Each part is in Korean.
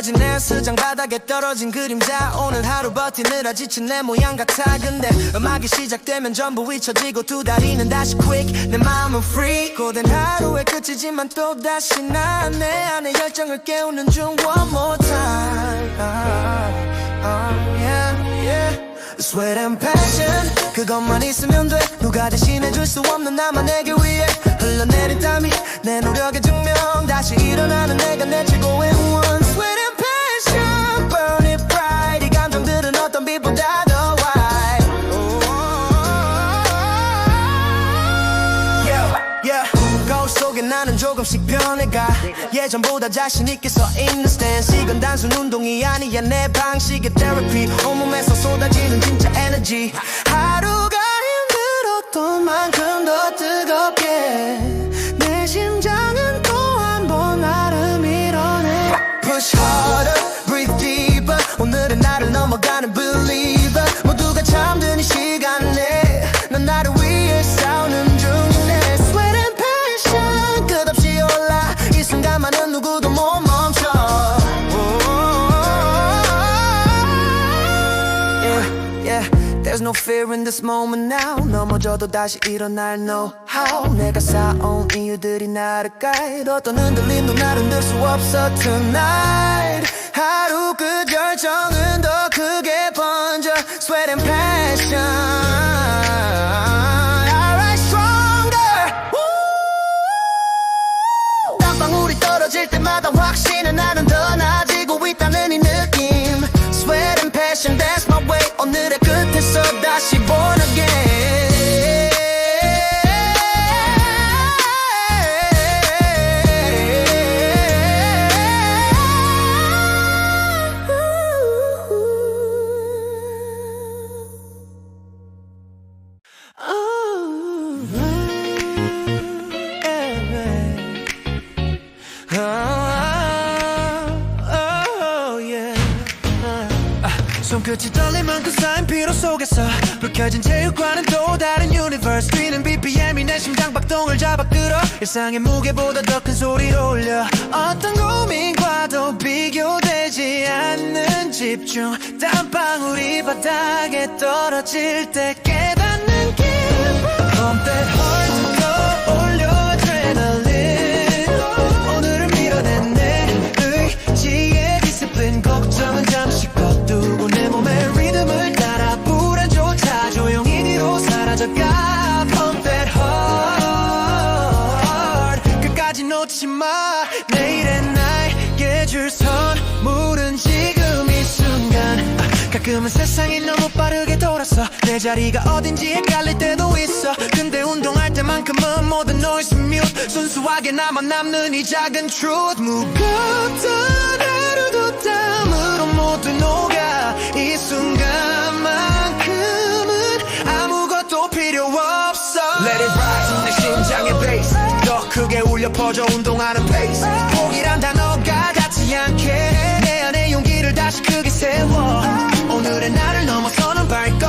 흐트러진 내 수장 바닥에 떨어진 그림자. 오늘 하루 버티느라 지친 내 모양 같아. 근데 음악이 시작되면 전부 잊혀지고 두 다리는 다시 quick. 내 마음은 free. 고된 하루의 끝이지만 또 다시 난내 안에 열정을 깨우는 중 one more time. Ah, ah, yeah, yeah. Sweat and passion. 그것만 있으면 돼. 누가 대신해줄 수 없는 나만에게 위해 흘러내린 땀이 내 노력의 증명. 다시 일어나는 내가 내 최고의 후원 조금씩 변해가. 예전보다 자신있게 서 있는 스탠스. 이건 단순 운동이 아니야 내 방식의 테라피 온몸에서 쏟아지는 진짜 에너지 하루가 힘들었던 만큼 더 뜨겁게. 내 심장은 또 한 번 나를 밀어내. Push harder, breathe deeper. 오늘은 나를 넘어가는 believer. 모두가 잠든 no fear in this moment now. 넘어져도 다시 일어날 know how. 내가 쌓아온 이유들이 나를 guide. 어떤 흔들림도 나를 넣수 없어 tonight. 하루 끝 열정은 더 크게 번져. Sweat and passion. 떨어질 때마다 확신은 나는 더 나아 손끝이 떨릴 만큼 쌓인 피로 속에서 불켜진 체육관은 또 다른 유니버스 뛰는 BPM이 내 심장 박동을 잡아 끌어 일상의 무게보다 더 큰 소리로 울려. 어떤 고민과도 비교되지 않는 집중. 땀방울이 바닥에 떨어질 때 깨닫는 기분 사라져가 Pump that heart. 끝까지 놓지 마. 내일의 나에게 줄 선물은 지금 이 순간. 아, 가끔은 세상이 너무 빠르게 돌아서 내 자리가 어딘지 헷갈릴 때도 있어. 근데 운동할 때만큼은 모든 noise mute. 순수하게 나만 남는 이 작은 truth. 무겁던 하루도 땀으로 모두 녹아. 이 순간 Let it rise 내 심장의 베이스 더 크게 울려 퍼져 운동하는 페이스 포기란 단어가 닿지 않게 내 안에 용기를 다시 크게 세워. 오늘의 나를 넘어서는 발걸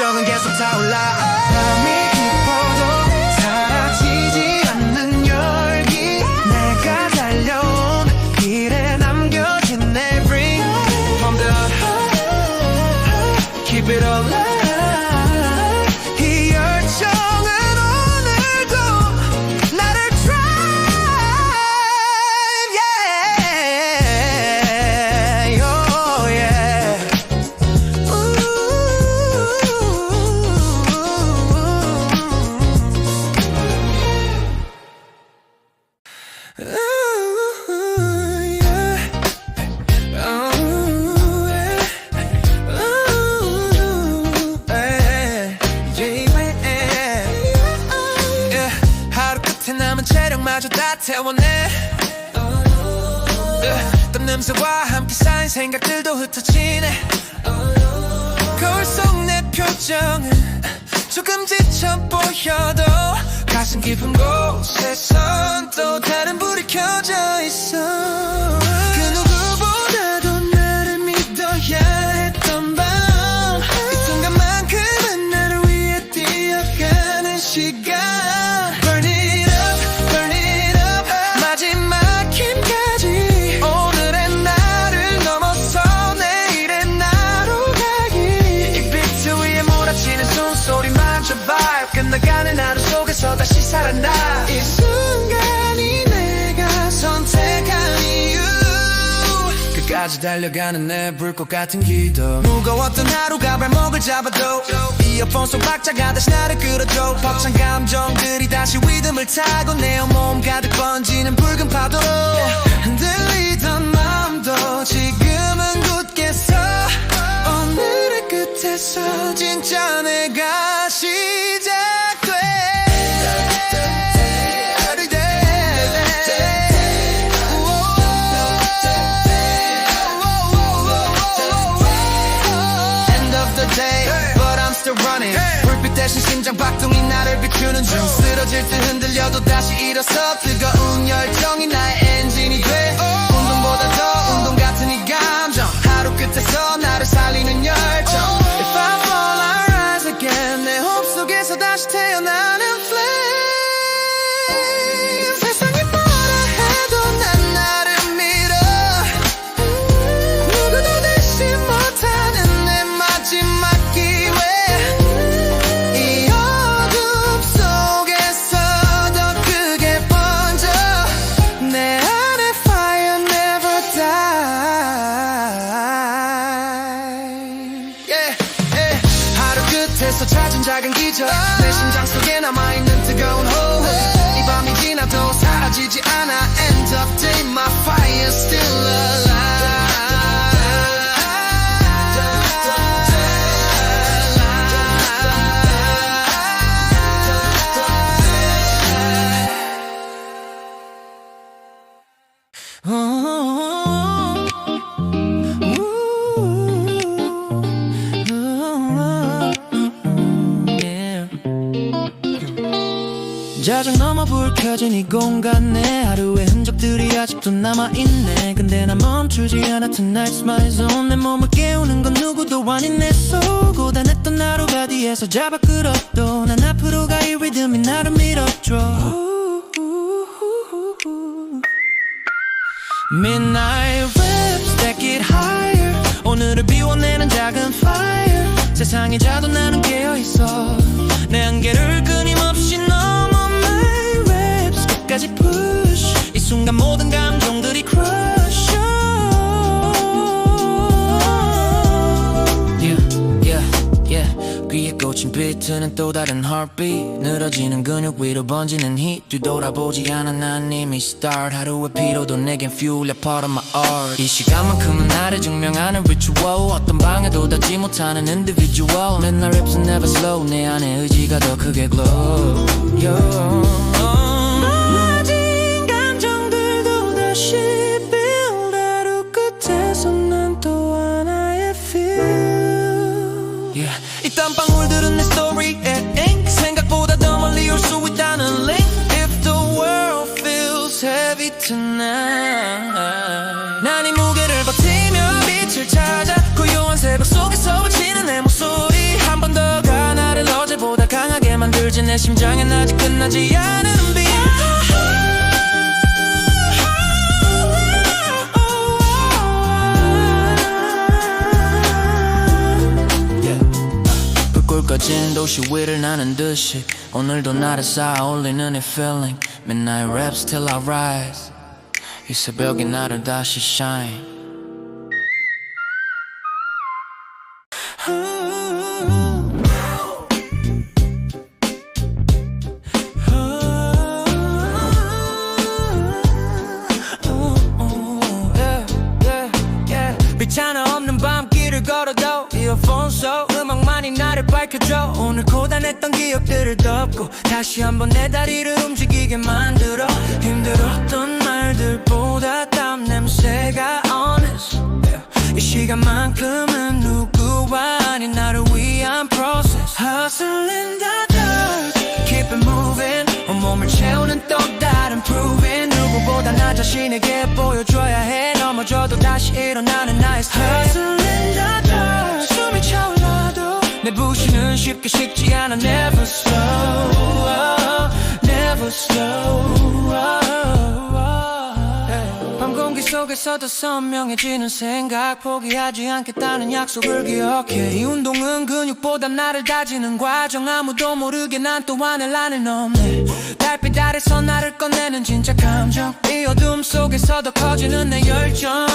열정은 계속 타올라 다 태워내 땀 냄새와 함께 쌓인 생각들도 흩어지네 거울 속 내 표정은 조금 지쳐 보여도 가슴 깊은 곳에선 또 다른 불이 켜져 있어. 그 누구보다도 나를 믿어야 했던 밤 끝까지 달려가는 내 불꽃 같은 기도. 무거웠던 하루가 발목을 잡아도 이어폰 속 박자가 다시 나를 끌어줘 벅찬 감정들이 다시 리듬을 타고 내 온몸 가득 번지는 붉은 파도로 흔들리던 마음도 지금은 굳게 서 오늘의 끝에서 진짜 내가 시작 still running. 불빛 대신 심장 박동이 나를 비추는 중 쓰러질 듯 흔들려도 다시 일어서 뜨거운 열정이 나의 엔진이 돼. 운동보다 더 운동 같은 이 감정. 하루 끝에서 나를 살리는 열 공간 내 하루의 흔적들이 아직도 남아있네. 근데 난 멈추지 않아. Tonight's my zone. 내 몸을 깨우는 건 누구도 아닌 내속 고단했던 하루가 뒤에서 잡아 끌어도 난 앞으로 가 이 리듬이 나를 밀어줘. Midnight raps that get higher. 오늘을 비워내는 작은 fire. 세상이 자도 나는 깨어있어. 내 한계를 끊임없이 raps 끝까지 push 이 순간 모든 감정들이 crush yeah, yeah, yeah. 귀에 꽂힌 비트는 또 다른 heartbeat 늘어지는 근육 위로 번지는 heat 뒤돌아보지 않아 난 이미 start 하루의 피로도 내겐 fuel이야 part of my art 이 시간만큼은 나를 증명하는 ritual 어떤 방해도 닿지 못하는 individual 맨날 raps never slow 내 안에 의지가 더 크게 glow yeah. 심장엔 아직 끝나지 않은 빛 불꽃 꺼진 도시 위를 나는 듯이 오늘도 나를 쌓아 올리는 이 feeling. Midnight raps till I rise. 이 새벽이 나를 다시 shine 속 음악만이 나를 밝혀줘. 오늘 고단했던 기억들을 덮고 다시 한번 내 다리를 움직이게 만들어. 힘들었던 말들보다 땀 냄새가 honest. 이 시간만큼은 누구와 아닌 나를 위한 process. Hustle in the dark Keep it moving. 오늘은 또 다른 proving 누구보다 나 자신에게 보여줘야 해. 넘어져도 다시 일어나는 나의 스타 내 부시는 쉽게 식지 않아. Never slow Never slow 밤 공기 속에서도 선명해지는 생각 포기하지 않겠다는 약속을 기억해. 이 운동은 근육보다 나를 다지는 과정. 아무도 모르게 난 또 하늘란을 넘네. 달빛 아래서 나를 꺼내는 진짜 감정. 이 어둠 속에서 더 커지는 내 열정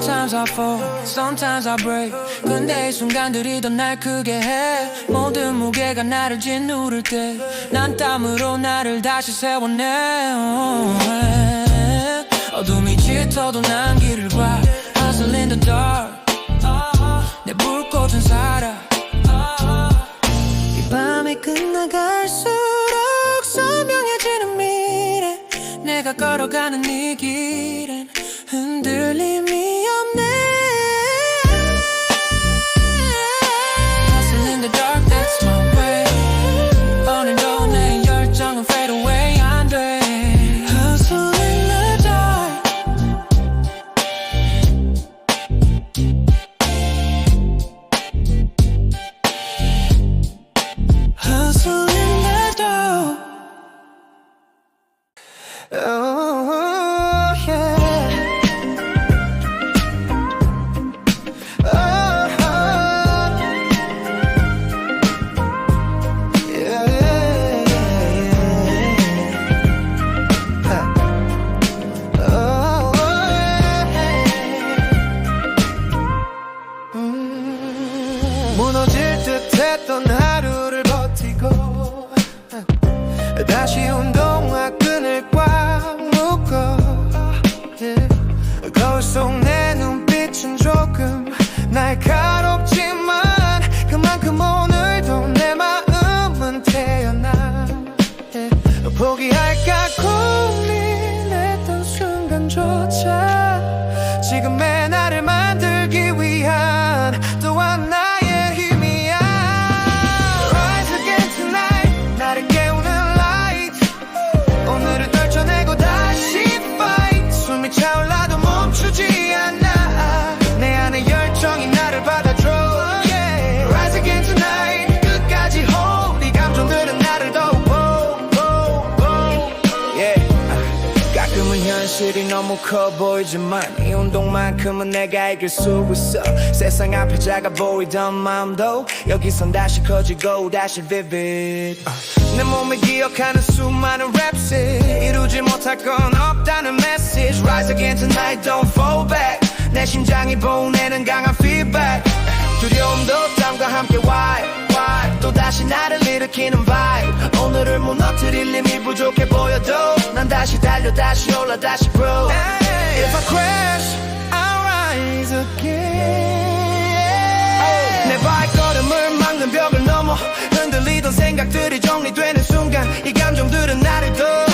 Sometimes I fall, sometimes I break. 근데 이 순간들이 더 날 크게 해. 모든 무게가 나를 짓누를 때 난 땀으로 나를 다시 세워내. oh, 어둠이 짙어도 난 길을 봐. Hustle in the dark. 내 불꽃은 살아 이 밤이 끝나갈수록 선명해지는 미래. 내가 걸어가는 이길 커 보이지만 이 운동만큼은 내가 이길 수 있어. 세상 앞에 작아 보이던 마음도 여기선 다시 커지고 다시 vivid. 아, 내 몸을 기억하는 수많은 랩스 이루지 못할 건 없다는 message. Rise again tonight don't fall back. 내 심장이 보내는 강한 feedback. 두려움도 땀과 함께 why why? 또 다시 나를 일으키는 vibe. 오늘을 무너뜨릴 힘이 부족해 보여도 난 다시 달려 다시 올라 다시 grow If I crash I'll rise again. 내 발걸음을 막는 벽을 넘어 흔들리던 생각들이 정리되는 순간 이 감정들은 나를 더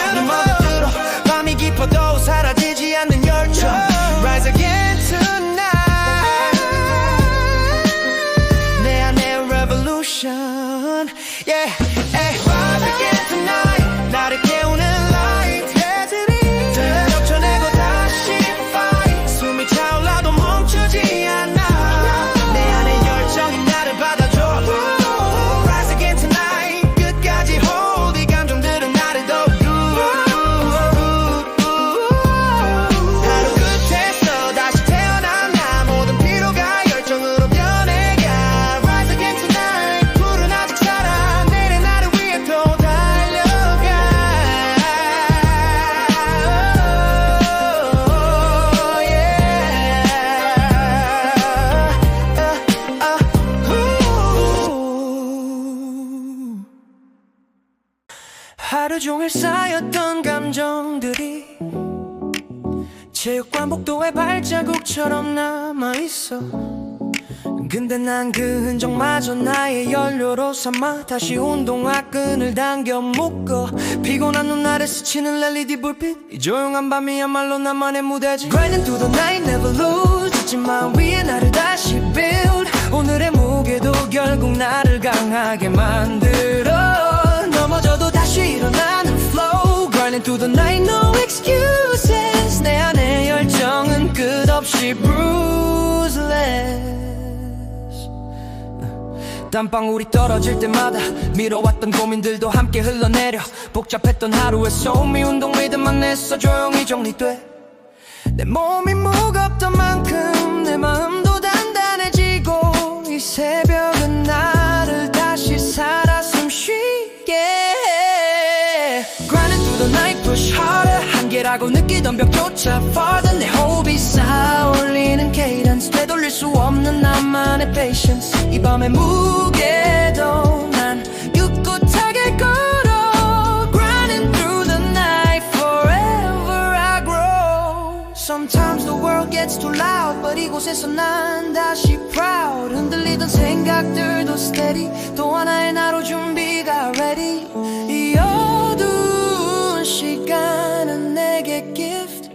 감정들이 체육관 복도에 발자국처럼 남아있어. 근데 난 그 흔적마저 나의 연료로 삼아 다시 운동화 끈을 당겨 묶어. 피곤한 눈 아래 스치는 LED 불빛 이 조용한 밤이야말로 나만의 무대지. Grinding through the night never lose. 잊지마 위에 나를 다시 build. 오늘의 무게도 결국 나를 강하게 만들어. 넘어져도 다시 일어나 는 flow Grinding through the night no excuses. 내 안의 열정은 끝없이 bruiseless. 땀방울이 떨어질 때마다 미뤄왔던 고민들도 함께 흘러내려 복잡했던 하루의 소미 운동 리듬만 냈어 조용히 정리돼. 내 몸이 무겁던 만 한계라고 느끼던 벽조차 farther 내 호흡이 쌓아올리는 cadence 되돌릴 수 없는 나만의 patience 이 밤의 무게도 난 꿋꿋하게 걸어 Grinding through the night forever I grow Sometimes the world gets too loud But 이곳에서 난 다시 proud 흔들리던 생각들도 steady 또 하나의 나로 준비가 ready 이 내게 gift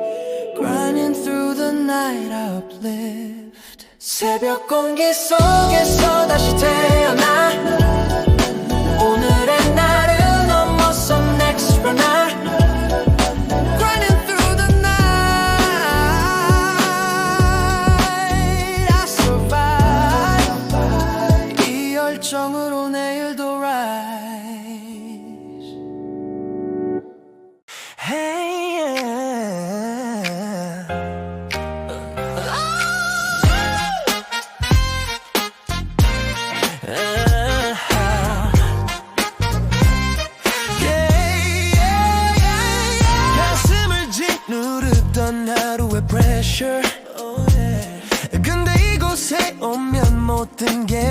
Grinding through the night uplift 새벽 공기 속에서 다시 태어나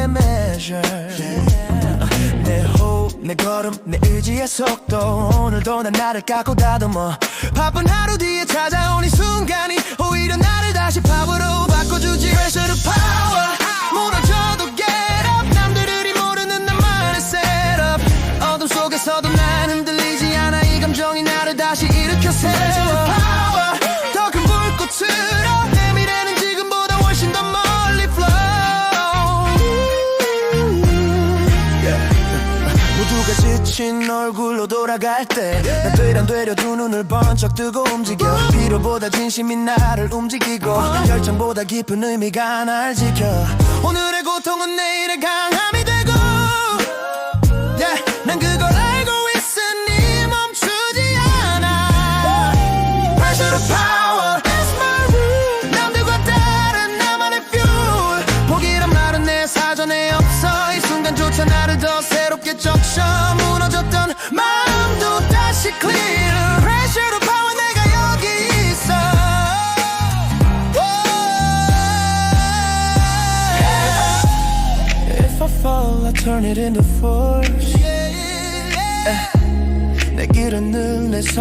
게 measure 내 호흡, 내 걸음, 내 의지의 속도. 오늘도 난 나를 깎고 다듬어. 바쁜 하루 뒤에 찾아온 이 순간이 오히려 나를 다시 파워로 바꿔주지. Pressure to power? 무너져도 get up. 남들이 모르는 나만의 setup. 어둠 속에서도 난 흔들리지 않아. 이 감정이 나를 다시 일으켜 세워 지친 얼굴로 돌아갈 때난 되려 되려 두 눈을 번쩍 뜨고 움직여. 필요보다 진심이 나를 움직이고 열정보다 깊은 의미가 날 지켜. 오늘의 고통은 내일의 강함이 되고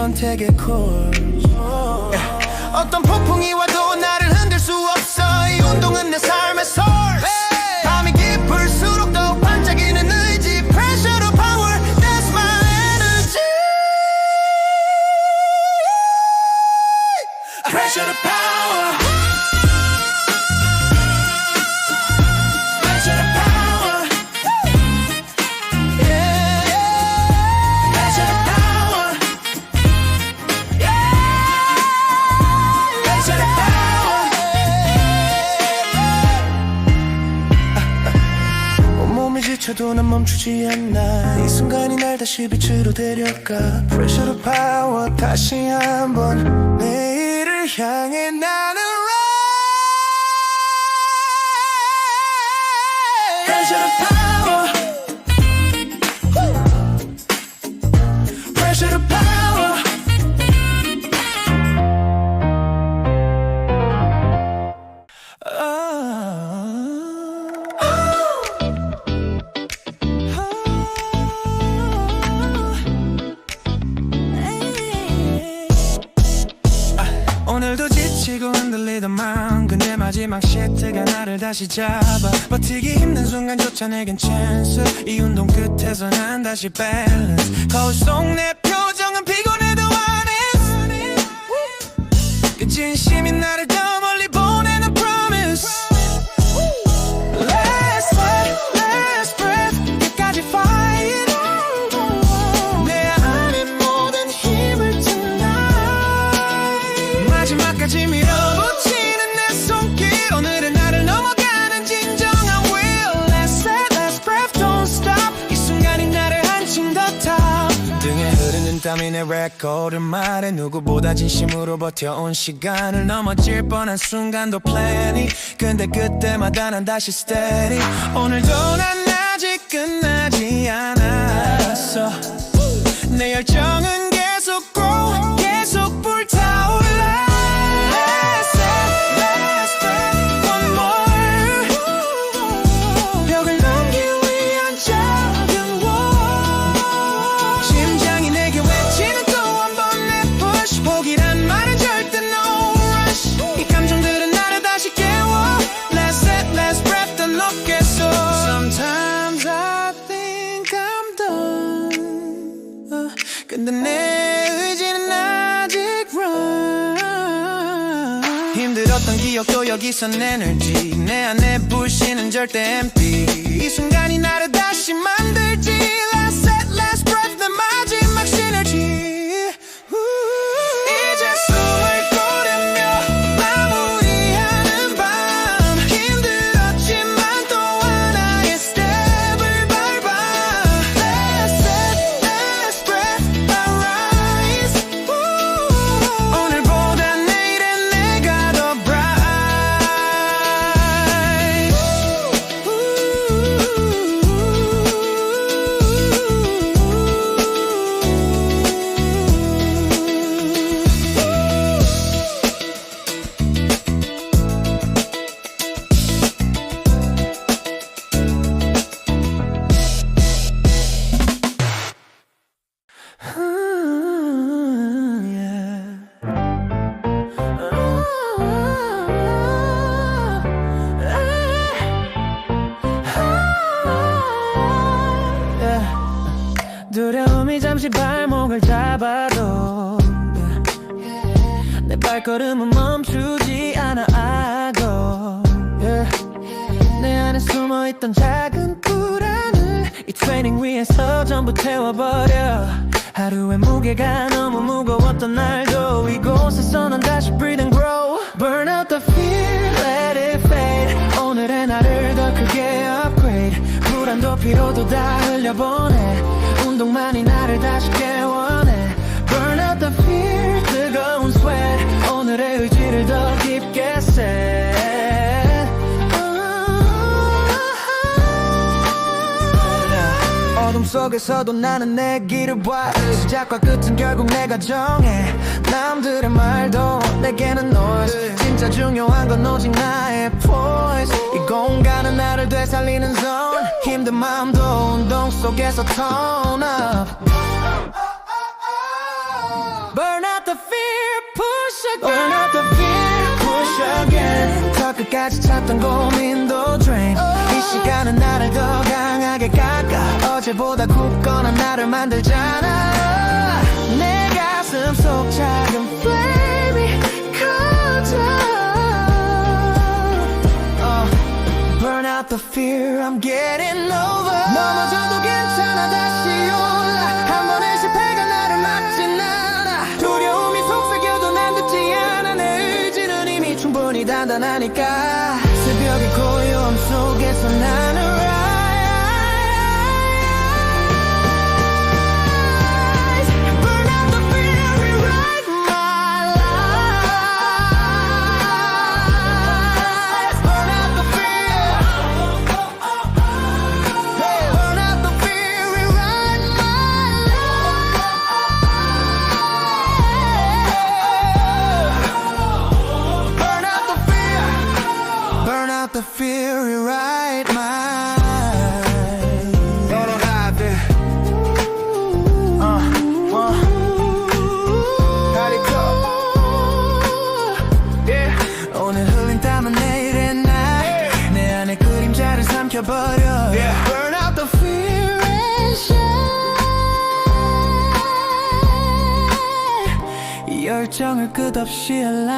선택의 course 어떤 폭풍이 와도 나를 흔들 수 없어 이 운동은 내 삶의 source 밤이 깊을수록 더 반짝이는 의지 Pressure to power That's my energy Pressure to power 멈추지 않아 이 순간이 날 다시 빛으로 데려가. Pressure to power 다시 한번. 내일을 향해 나 마지막 시트가 나를 다시 잡아. 버티기 힘든 순간조차 내겐 찬스. 이 운동 끝에서 난 다시 밸런스 거울 속 내 표정은 피곤해도 honest. 그 진심이 나를 내 레코드 말해 누구보다 진심으로 버텨온 시간을 넘어질 뻔한 순간도 plenty. 근데 그때마다 난 다시 steady. 오늘도 난 아직 끝나지 않았어. 내 열정은 기억도 여기선 에너지. 내 안에 불씨는 절대 empty. 이 순간이 나를 다시 만들지 하루의 무게가 너무 무거웠던 날도 이곳에서 난 다시 breathe and grow Burn out the fear, let it fade. 오늘의 나를 더 크게 upgrade. 불안도 피로도 다 흘려보내. 운동만이 나를 다시 깨워내. Burn out the fear, 뜨거운 sweat. 오늘의 의지를 더 깊게 속에서도 나는 내 길을 봐. 시작과 끝은 결국 내가 정해. 남들의 말도 내게는 noise. 진짜 중요한 건 오직 나의 voice. 이 공간은 나를 되살리는 zone. 힘든 마음도 운동 속에서 tone up. Burn out the fear, push again. Burn out the fear, push again. 더 끝까지 찾던 고민도 drain. 이 시간은 나를 더 어제보다 굳거나 나를 만들잖아. 내 가슴 속 작은 flame이 커져. uh, Burn out the fear, I'm getting over. 넘어져도 괜찮아 다시 올라. 한 번의 실패가 나를 막진 않아. 두려움이 속삭여도 난 듣지 않아. 내 의지는 이미 충분히 단단하니까 She alone.